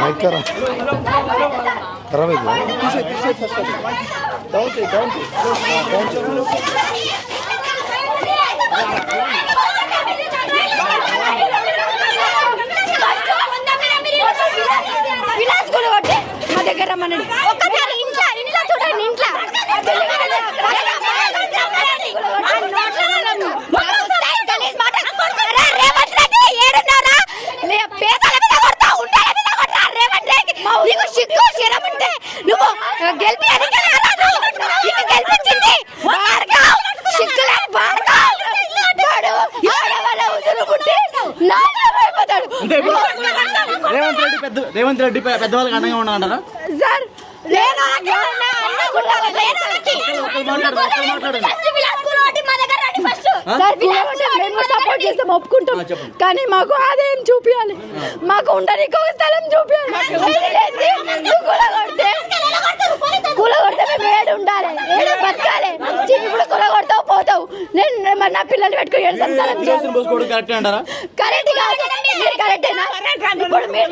Mic ఖరాబ్ అయిపోయింది మా దగ్గర రమ్మనండి సిగ్గు శరం ఉంటే నువ్వు గెలిపి గెలిపించింది రేవంత్ రెడ్డి పెద్ద రేవంత్ రెడ్డి పెద్దవాళ్ళకి అండగా ఉన్నాడంటారా సార్ సపోర్ట్ చేస్తాం ఒప్పుకుంటాం. కానీ మాకు ఆదాయం చూపించాలి మాకు ఉండడానికి ఒక స్థలం చూపించాలి నేను మరి నా పిల్లలు పెట్టుకుని పోసుకోవడం కరెక్ట్ అంటారా? కరెక్ట్ కాదు. మీరు కరెక్టేనా? ఇప్పుడు మీరు